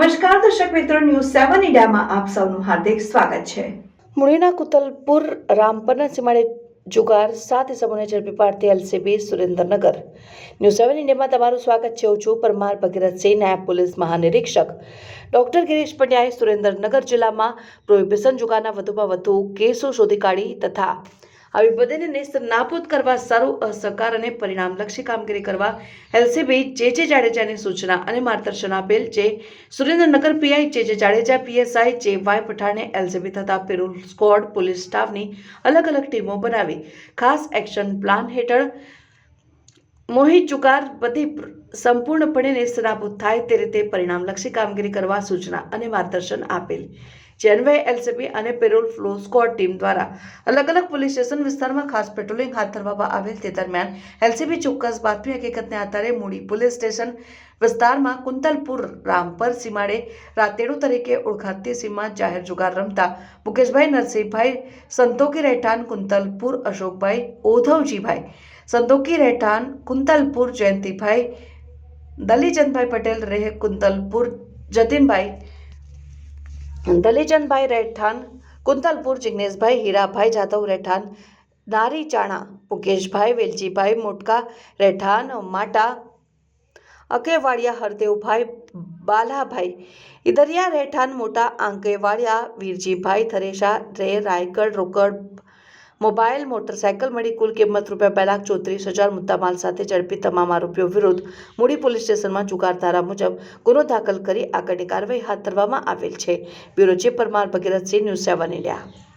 મિત્રો ન્યૂઝ સેવન ઇન્ડિયામાં આપ સૌનું હાર્દિક સ્વાગત છે. મુળીના કુતલપુર રામપરના સીમાડે જુગાર સાત ઇસમોને ઝડપી પાડતી એલસીબી સુરેન્દ્રનગર. ન્યૂઝ સેવન ઇન્ડિયામાં તમારું સ્વાગત છે. હું છું પરમાર ભગીરથસિંહ નાયબ પોલીસ મહાનિરીક્ષક. ડોક્ટર ગિરીશ પંડ્યાએ સુરેન્દ્રનગર જિલ્લામાં પ્રોહિબિશન જુગારના વધુમાં વધુ કેસો શોધી કાઢી તથા આવી બધીને નેસ્ત નાબૂદ કરવા સારું અસહકાર અને પરિણામલક્ષી કામગીરી કરવા એલસીબી જે જે જાડેજાની સૂચના અને માર્ગદર્શન આપેલ જે Surendranagar PI J J Jadeja PSI J Y પઠાણે LCB તથા પેરોલ સ્કોડ પોલીસ સ્ટાફની અલગ અલગ ટીમો બનાવી. ખાસ એક્શન પ્લાન હેઠળ મોહિત ચુકાર બધી પ્ર- સંપૂર્ણપણે નેસ્તનાબૂદ થાય તે રીતે પરિણામલક્ષી કામગીરી કરવા સૂચના અને માર્ગદર્શન આપેલ. જે અન્વયે એલસીબી અને પેરોલ ફ્લો સ્કોડ ટીમ દ્વારા અલગ અલગ પોલીસ સ્ટેશન વિસ્તારમાં ખાસ પેટ્રોલિંગ હાથ ધરવામાં આવેલ તે દરમિયાન એલસીબી ચોક્કસ બાતમી હકીકતને આધારે મૂડી પોલીસ સ્ટેશન વિસ્તારમાં કુંતલપુર રામપર સીમાડે રાતેડુ તરીકે ઓળખાતી સીમા જાહેર જુગાર રમતા મુકેશભાઈ નરસિંહભાઈ, સંતોકી રહેઠાણ કુંતલપુર અશોકભાઈ ઓધવજીભાઈ સંતોકી રહેઠાણ કુંતલપુર જયંતિભાઈ, દલીચંદભાઈ પટેલ રેહ કુંતલપુર, જતીનભાઈ દલીચંદભાઈ રહેઠાણ, કુંતલપુર જિગ્નેશભાઈ, હીરાભાઈ જાધવ રહેઠાણ, નારી ચાણા મુકેશભાઈ વેલજીભાઈ મોટકા રહેઠાણ, માટા, અકેવાડિયા, હરદેવભાઈ, બાલાભાઈ ઇદરિયા રહેઠાણ, મોટા આંકેવાડિયા, વીરજીભાઈ, થરેશા રે રાયગઢ રોકડ મોબાઈલ મોટરસાયકલ મળી કુલ કિંમત રૂપિયા બે લાખ ચોત્રીસ હજાર મુદ્દામાલ સાથે ઝડપી તમામ આરોપીઓ વિરુદ્ધ મૂડી પોલીસ સ્ટેશનમાં જુગાર ધારા મુજબ ગુનો દાખલ કરી આગળની કાર્યવાહી હાથ ધરવામાં આવેલ છે. Bureau chief Parmar Bhagirathsinh, news seven India.